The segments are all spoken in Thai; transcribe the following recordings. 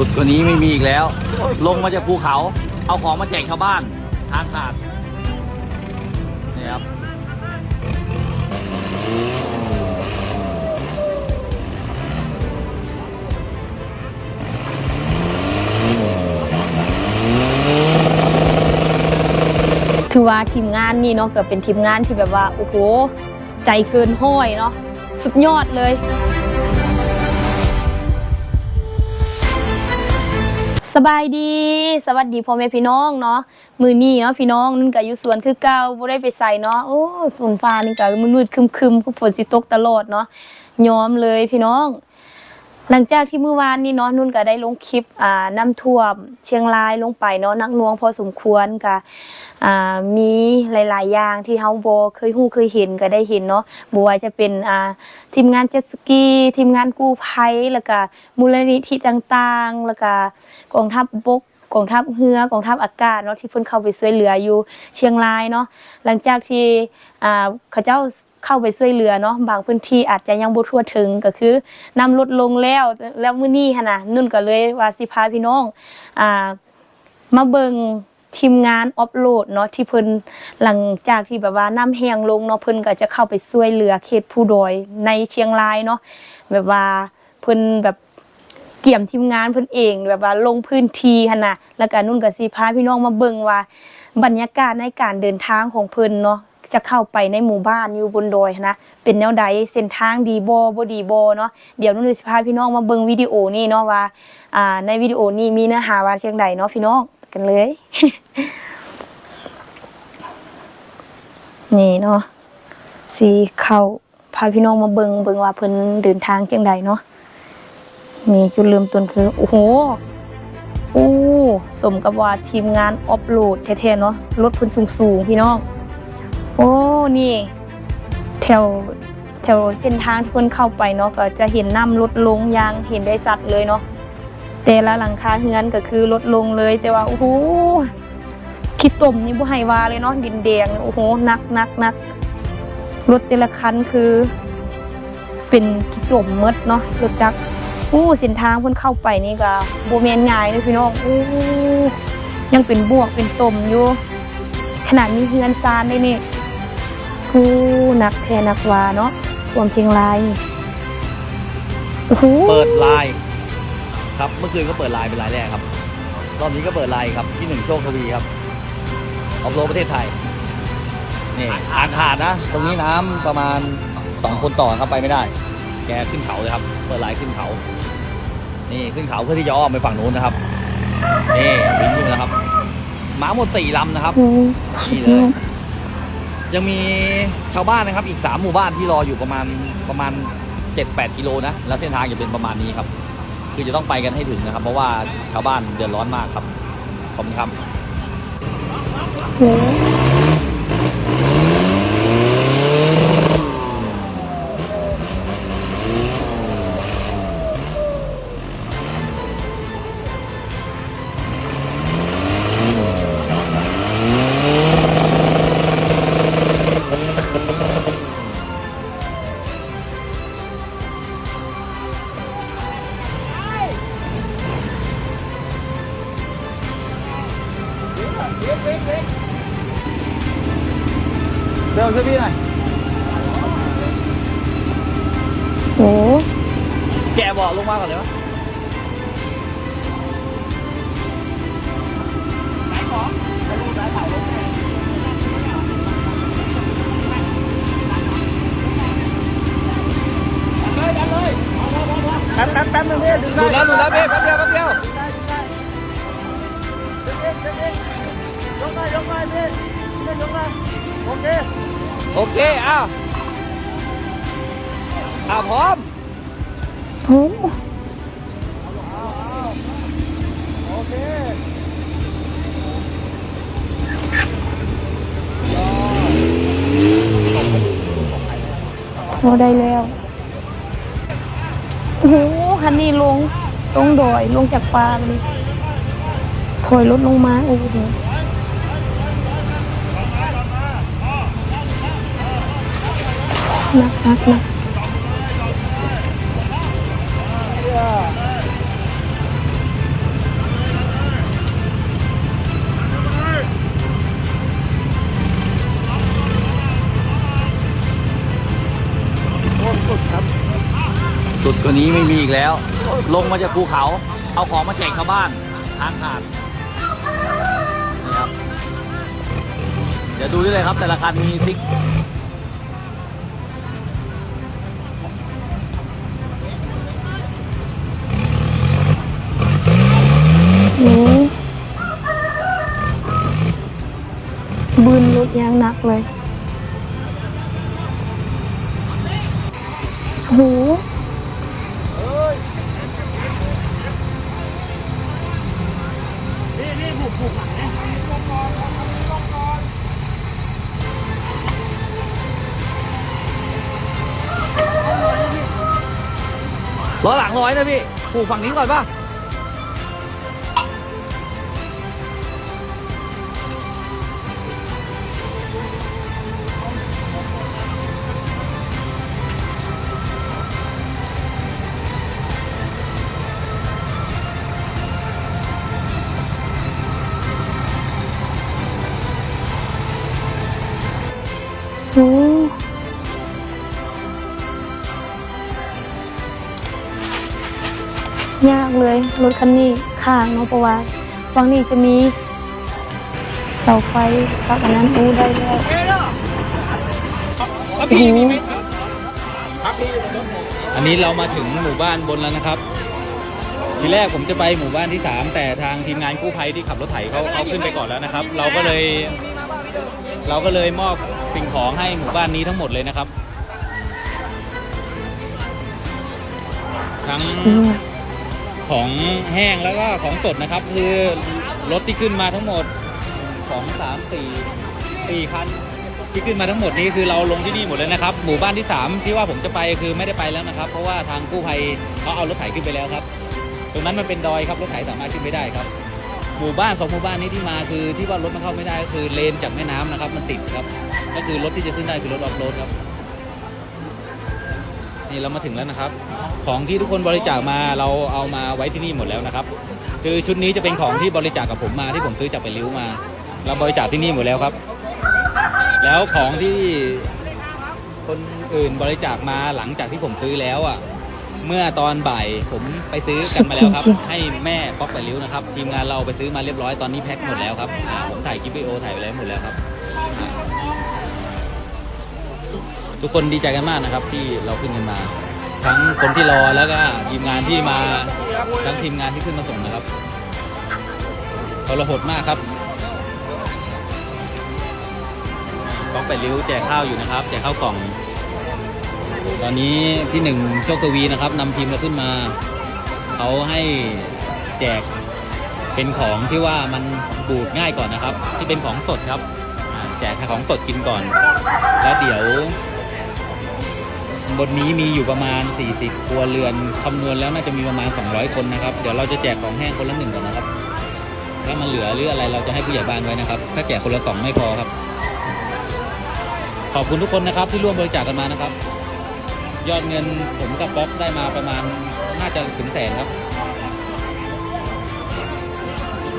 สุดกว่านี้ไม่มีอีกแล้ว ลงมาจากภูเขา เอาของมาแจกชาวบ้านทางขาดนี่ครับถือว่าทีมงานนี่เนาะก็เป็นทีมงานที่แบบว่าโอ้โหใจเกินห้อยเนาะสุดยอดเลย สบายดี สวัสดีพ่อแม่พี่น้องเนาะมือนี้เนาะพี่น้องนุ่นก็อยู่สวนคือเก่าบ่ได้ไปใส่เนาะโอ้ฝนฟ้านี่ก็มืดๆคึมๆฝนสิตกตลอดเนาะยอมเลยพี่น้อง หลังจากที่เมื่อวานนี้เนาะนุ่นก็ได้ลงคลิปอ่าน้ำท่วมเชียงรายลงไปเนาะนักนวงพอสมควรก็อ่ามีหลาย ๆ อย่างที่เฮาบ่เคยฮู้เคยเห็นก็ได้เห็นเนาะบ่ว่าจะเป็นอ่าทีมงานเจ็ตสกี ทีมงานกู้ภัยแล้วก็มูลนิธิต่างๆ แล้วก็กองทัพบกกองทัพเรือกองทัพอากาศเนาะที่เพิ่นเข้าไปช่วยเหลืออยู่เชียงรายเนาะหลังจากที่อ่าเขาเจ้า เข้าไปช่วยเหลือเนาะบางพื้นที่อาจจะยังบ่ทั่วถึงก็คือนำลดลงแล้วแล้วมื้อนี้หั่นน่ะนุ่นก็เลยว่าสิพาพี่น้องอ่ามาเบิ่งทีมงานออฟโหลดเนาะที่เพิ่นหลังจากที่แบบว่าน้ำแห้งลงเนาะเพิ่นก็จะเข้าไปช่วยเหลือเขตผู้ดอยในเชียงรายเนาะแบบว่าเพิ่นแบบเกี่ยมทีมงานเพิ่นเองแบบว่าลงพื้นที่หั่นน่ะแล้วก็นุ่นก็สิพาพี่น้องมาเบิ่งว่าบรรยากาศในการเดินทางของเพิ่นเนาะ จะเข้าไปในหมู่บ้านอยู่บนดอยนะเป็นแนวใดเส้นทางดีบบ่ดีบเนาะเดี๋ยวนุ่นสิพาพี่น้องมาเบิ่งวิดีโอนี่เนาะว่าอ่าในวิดีโอนี้มีเนื้อหาว่าจังใดเนาะพี่น้องกันเลย นี่เนาะสีเข้าพาพี่น้องมาเบิงเบิงว่าเพิ่นเดินทางจังใดเนาะนี่จุดเริ่มต้นคือโอ้โหโอ้สมกับว่าทีมงานออฟโหลดแท้ๆเนาะรถเพิ่นสูงๆพี่น้อง โอ้ นี่ แถวแถวเส้นทางที่เพิ่นเข้าไปเนาะก็จะเห็นน้ำลดลงยางเห็นได้สัดเลยเนาะแต่ละหลังคาเฮือนก็คือลดลงเลย แต่ว่าโอ้โหขี้ตมนี่บ่ให้ว่าเลยเนาะดินแดงโอ้โหนักนักนักรถแต่ละคันคือ เป็นขี้ตมหมดเนาะรถจักรอู้เส้นทางเพิ่นเข้าไปนี่ก็บ่แม่นง่ายเด้อพี่น้องอู้ยังเป็นบวกเป็นตมอยู่ขนาดมีเฮือนซานได้นี่ ผู้นักแทนักวาเนาะท่วมเชียงรายนี่โอ้โหเปิดไลน์ครับเมื่อคืนก็เปิดไลน์เป็นไลน์แรกครับ รอบนี้ก็เปิดไลน์ครับที่หนึ่งโชคทวีครับออฟโรดประเทศไทยนี่อ่านขาดนะ ตรงนี้น้ำประมาณสองคนต่อครับไปไม่ได้ แกขึ้นเขาเลยครับ เปิดไลน์ขึ้นเขา นี่ขึ้นเขาเพื่อที่จะอ้อมไปฝั่งนู้นนะครับนี่บินขึ้นมาแล้วครับม้าหมดสี่ลำนะครับโอ้โหนี่เลย ยังมีชาวบ้านนะครับอีกสามหมู่บ้านที่รออยู่ประมาณประมาณเจ็ดแปดกิโลนะ แล้วเส้นทางจะเป็นประมาณนี้ครับ คือจะต้องไปกันให้ถึงนะครับ เพราะว่าชาวบ้านเดือดร้อนมากครับ ขอบคุณครับ โอ้โหเร็วช่วยพี่หน่อยโอ้โหแกะเบอกลง มาก่อนเลยวะแป๊บแป๊บแป๊บนึงพี่ดึงดูได้แล้วดูแล้วพี่แป๊บเดียวแป๊บเดียวยกได้ยกได้พี่พี่ยกได้โอเคโอเคอ้าวอ้าวพร้อมโอ้โหโอเคโอ้ได้แล้วโอ้โหคันนี้ลงลงดอยลงจากปลาเลยถอยรถลงมาโอ้โห นักนักนักสุดกว่านี้ไม่มีอีกแล้ว ลงมาจากภูเขา เอาของมาแจกชาวบ้านทางขาดเดี๋ยวดูด้เลยครับ แต่ละคันมีซิก บืนรถยางหนักเลยโหนี่นี่ผูกผูกหลังนะลงก่อนลงก่อนล้อหลังร้อยนะพี่ ผูกฝั่งนี้ก่อนป่ะ โหยากเลยรถคันนี้ข้างเนาะเพราะว่าฝั่งนี้จะมีเสาไฟครับอันนั้นอู้ได้แล้วโอ้โหอันนี้เรามาถึงหมู่บ้านบนแล้วนะครับ ทีแรกผมจะไปหมู่บ้านที่ 3 แต่ทางทีมงานกู้ภัยที่ขับรถไถเขาเขาขึ้นไปก่อนแล้วนะครับ เราก็เลย เราก็เลยมอบ สิ่งของให้หมู่บ้านนี้ทั้งหมดเลยนะครับ ทั้งของแห้งแล้วก็ของสดนะครับ คือรถที่ขึ้นมาทั้งหมดสองสามสี่สี่คันที่ขึ้นมาทั้งหมดนี้คือเราลงที่นี่หมดเลยนะครับ หมู่บ้านที่สามที่ว่าผมจะไปคือไม่ได้ไปแล้วนะครับ เพราะว่าทางกู้ภัยเขาเอารถไถขึ้นไปแล้วครับ ตรงนั้นมันเป็นดอยครับรถไถสามารถขึ้นไม่ได้ครับ หมู่บ้านสองหมู่บ้านนี้ที่มาคือที่ว่ารถมันเข้าไม่ได้ก็คือเลนจากแม่น้ำนะครับ มันติดครับ ก็คือรถที่จะขึ้นได้คือรถออฟโรดครับ นี่เรามาถึงแล้วนะครับ ของที่ทุกคนบริจาคมาเราเอามาไว้ที่นี่หมดแล้วนะครับ คือชุดนี้จะเป็นของที่บริจาคกับผมมาที่ผมซื้อจากไปริ้วมา เราบริจาคที่นี่หมดแล้วครับ แล้วของที่คนอื่นบริจาคมาหลังจากที่ผมซื้อแล้วอะ เมื่อตอนบ่ายผมไปซื้อกันมาแล้วครับ ให้แม่ป๊อกไปริ้วนะครับ ทีมงานเราไปซื้อมาเรียบร้อยตอนนี้แพ็คหมดแล้วครับอ่าผมถ่ายคลิปวิดีโอถ่ายไปแล้วหมดแล้วครับอ่าทุกคนดีใจกันมากนะครับ ที่เราขึ้นกันมา ทั้งคนที่รอแล้วก็ทีมงานที่มาทั้งทีมงานที่ขึ้นมาส่งนะครับทรหดมากครับต้องไปริ้วแจกข้าวอยู่นะครับ แจกข้าวกล่อง ตอนนี้ที่หนึ่งโชคทวีนะครับนำทีมเราขึ้นมา เขาให้แจกเป็นของที่ว่ามันบูดง่ายก่อนนะครับ ที่เป็นของสดครับอ่าแจกของสดกินก่อน แล้วเดี๋ยว บนนี้มีอยู่ประมาณ 40ครัวเรือนคำนวณแล้วน่าจะมีประมาณ 200 คนนะครับ เดี๋ยวเราจะแจกของแห้งคนละหนึ่งก่อนนะครับ ถ้ามันเหลือหรืออะไรเราจะให้ผู้ใหญ่บ้านไว้นะครับ ถ้าแจกคนละสองไม่พอครับ ขอบคุณทุกคนนะครับที่ร่วมบริจาคกันมานะครับ ยอดเงินผมกับป๊อกได้มาประมาณน่าจะถึงแสนครับ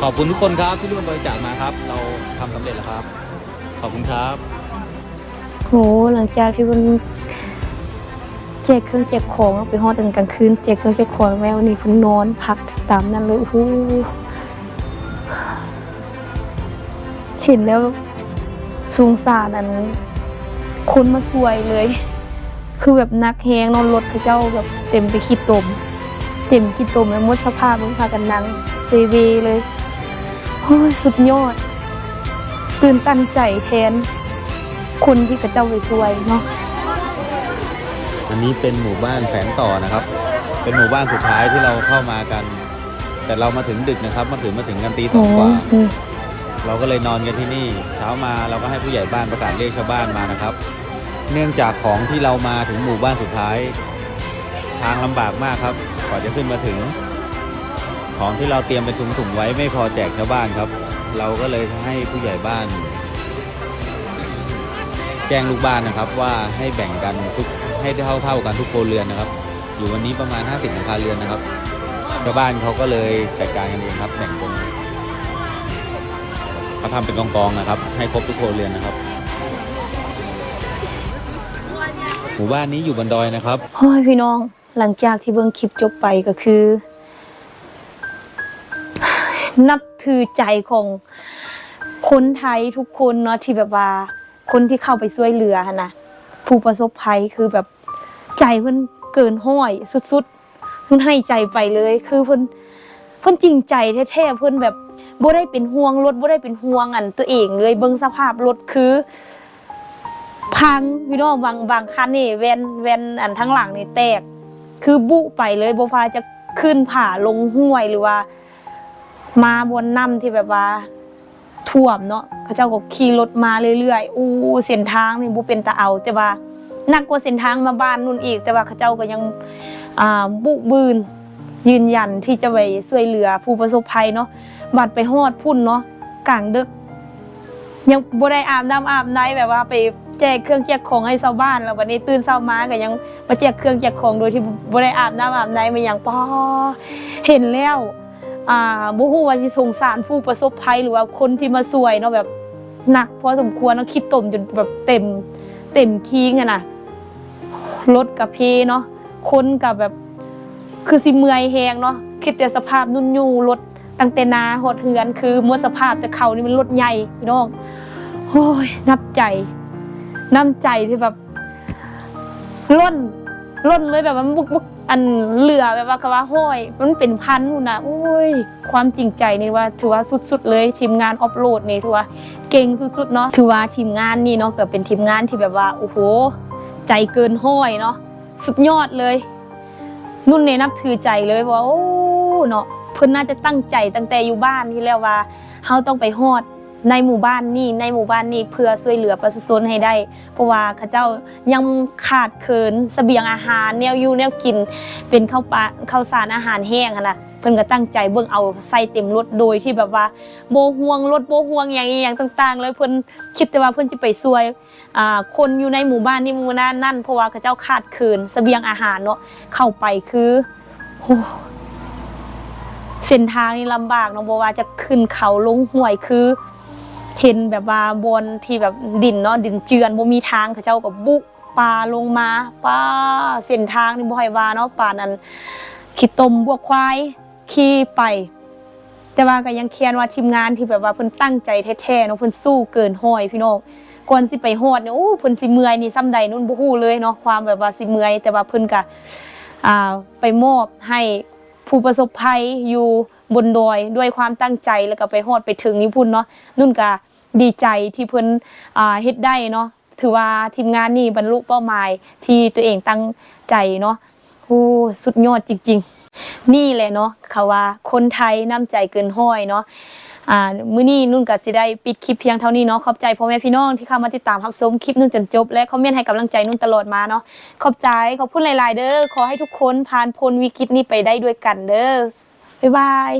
ขอบคุณทุกคนครับที่ร่วมบริจาคมาครับ เราทำสำเร็จแล้วครับ ขอบคุณครับโหหลังจากที่มันแจกเครื่องแจกของไปฮอดกันกลางคืนแจกเครื่องแจกของแม่วันนี้เพิ่นนอนพักตามนั้นเลยโอ้โหเห็นแล้วสงสารอันคนมาสวยเลย คือแบบนักแฮงนอนรถเขาเจ้าแบบเต็มไปขี้ตม เต็มขี้ตมแล้วหมดสภาพมันพากันนั่งเซเวเลยโอ้ยสุดยอด ตื่นตันใจแทน คนที่กระเจ้าไปซวยเนาะอันนี้เป็นหมู่บ้านแสนต่อนะครับ เป็นหมู่บ้านสุดท้ายที่เราเข้ามากัน แต่เรามาถึงดึกนะครับ มาถึงมาถึงกันตีสองกว่าอืมเราก็เลยนอนกันที่นี่ เช้ามาเราก็ให้ผู้ใหญ่บ้านประกาศเรียกชาวบ้านมานะครับ เนื่องจากของที่เรามาถึงหมู่บ้านสุดท้าย ทางลำบากมากครับกว่าจะขึ้นมาถึง ของที่เราเตรียมเป็นถุงๆไว้ไม่พอแจกชาวบ้านครับ เราก็เลยให้ผู้ใหญ่บ้าน แจ้งลูกบ้านนะครับว่าให้แบ่งกันทุกให้เท่าเท่าๆกันทุกโคเรือนนะครับ อยู่วันนี้ประมาณ 50หลังคาเรือนนะครับชาวบ้านเขาก็เลยจัดการกันเองครับแบ่งเป็นเขาทำเป็นกองๆนะครับ ให้ครบทุกโคเรือนนะครับ มู่บ้านนี้อยู่บนดอยนะครับโอ้ยพี่น้องหลังจากที่เบิ่งคลิปจบไปก็คือ นับถือใจของคนไทยทุกคนเนาะที่แบบว่า คนที่เข้าไปช่วยเหลือนนะผู้ประสบภัยคือแบบใจเพิ่นเกินห้อยสุดๆเพิ่นให้ใจไปเลย คือเพิ่นเพิ่นจริงใจแท้ๆเพิ่นแบบบ่ได้เป็นห่วงรถบ่ได้เป็นห่วงอันตัวเองเลยเบิ่งสภาพรถคือ พังพี่น้องบางบางคันนี่แวนแวนอันทั้งหลังนี่แตก คือบุไปเลยบ่พาจะขึ้นผ่าลงห้วยหรือว่า มาบนน้ำที่แบบว่าท่วมเนาะเขาเจ้าก็ขี่รถมาเรื่อยๆอู้เส้นทางนี่บ่เป็นตาเอา แต่ว่านักกว่าเส้นทางมาบ้านนู่นอีก แต่ว่าเขาเจ้าก็ยังอ่าบุกบืน ยืนยันที่จะไปช่วยเหลือผู้ประสบภัยเนาะบัดไปฮอดพุ่นเนาะกลางดึก ยังบ่ได้อาบน้ำอาบในแบบว่าไป แจกเครื่องแจกของให้ชาวบ้านแล้ววันนี้ตื่นเช้ามาก็ยังมาแจกเครื่องแจกของโดยที่บ่ได้อาบน้ำอาบในมาอย่างปอเห็นแล้วอ่าบ่ฮู้ว่าสิสงสารผู้ประสบภัยหรือว่าคนที่มาช่วยเนาะแบบหนักพอสมควรเนาะคิดต่มจนแบบเต็มเต็มคิงอะนะรถกับเพเนาะคนกับแบบคือสิเมื่อยแฮงเนาะคิดแต่สภาพนุ่นยูรถตั้งแต่นาหดเหือน คือมดสภาพแต่เขานี่มันรถใหญ่พี่น้องโอ้ยนับใจ น้ำใจที่แบบล้นล้นเลยแบบว่าบุกบุกอันเหลือแบบว่าก็ว่าห้อย มันเป็นพันนู่นนะโอ้ย ความจริงใจนี่ว่า ถือว่าสุด ๆ เลยทีมงานออฟโหลดนี่ถือว่าเก่งสุดๆเนาะถือว่าทีมงานนี่เนาะก็เป็นทีมงานที่แบบว่าโอ้โหใจเกินห้อยเนาะสุดยอดเลย นุ่นเนี่ยนับถือใจเลยว่าโอ้เนาะเพิ่นน่าจะตั้งใจตั้งแต่อยู่บ้านที่แล้วว่าเฮาต้องไปฮอด ในหมู่บ้านนี่ในหมู่บ้านนี่เพื่อช่วยเหลือประชาชนให้ได้ เพราะว่าเขาเจ้ายังขาดเคินเสบียงอาหารแนวอยู่แนวกิน เป็นข้าวปลาข้าวสารอาหารแห้งนะเพิ่นก็ตั้งใจเบิ่งเอาใส่เต็มรถโดยที่แบบว่าโบห่วงรถโบห่วงอย่างอีหยังต่าง ๆ เลยเพิ่นคิดแต่ว่าเพิ่นจะไปช่วยอ่าคนอยู่ในหมู่บ้านนี่หมู่นั้นนั่นเพราะว่าเขาเจ้าขาดเคินเสบียงอาหารเนาะเข้าไปคือโอ้เส้นทางนี่ลำบากเนาะบ่ว่าจะขึ้นเขาลงห้วยคือ เห็นแบบว่าบนที่แบบดินเนาะดินเจือนบ่มีทางเขาเจ้าก็บุกป่าลงมาป่าเส้นทางนี่บ่ให้ว่าเนาะป่านั้นขี้ตมบวกควายขี่ไป แต่ว่าก็ยังเคียนว่าทีมงานที่แบบว่าเพิ่นตั้งใจแท้ๆเนาะเพิ่นสู้เกินห้อยพี่น้องก่อนสิไปฮอดเนี่ยโอ้เพิ่นสิเมื่อยนี่ซ้ำใดนู่นบ่ฮู้เลยเนาะความแบบว่าสิเมื่อยแต่ว่าเพิ่นก็อ่าไปมอบให้ผู้ประสบภัยอยู่ บนดอยด้วยความตั้งใจแล้วก็ไปฮอดไปถึงญี่ปุ่นเนาะนุ่นก็ดีใจที่เพิ่นอ่าเฮ็ดได้เนาะถือว่าทีมงานนี่บรรลุเป้าหมายที่ตัวเองตั้งใจเนาะโอ้สุดยอดจริง ๆ นี่แหละเนาะเขาว่าคนไทยน้ำใจเกินห้อยเนาะอ่ามื้อนี้นุ่นก็สิได้ปิดคลิปเพียงเท่านี้เนาะขอบใจพ่อแม่พี่น้องที่เข้ามาติดตามรับชมคลิปนุ่นจนจบ และคอมเมนต์ให้กำลังใจนุ่นตลอดมาเนาะขอบใจขอบคุณหลาย ๆ เด้อขอให้ทุกคนผ่านพ้นวิกฤตนี้ไปได้ด้วยกันเด้อ บ๊ายบาย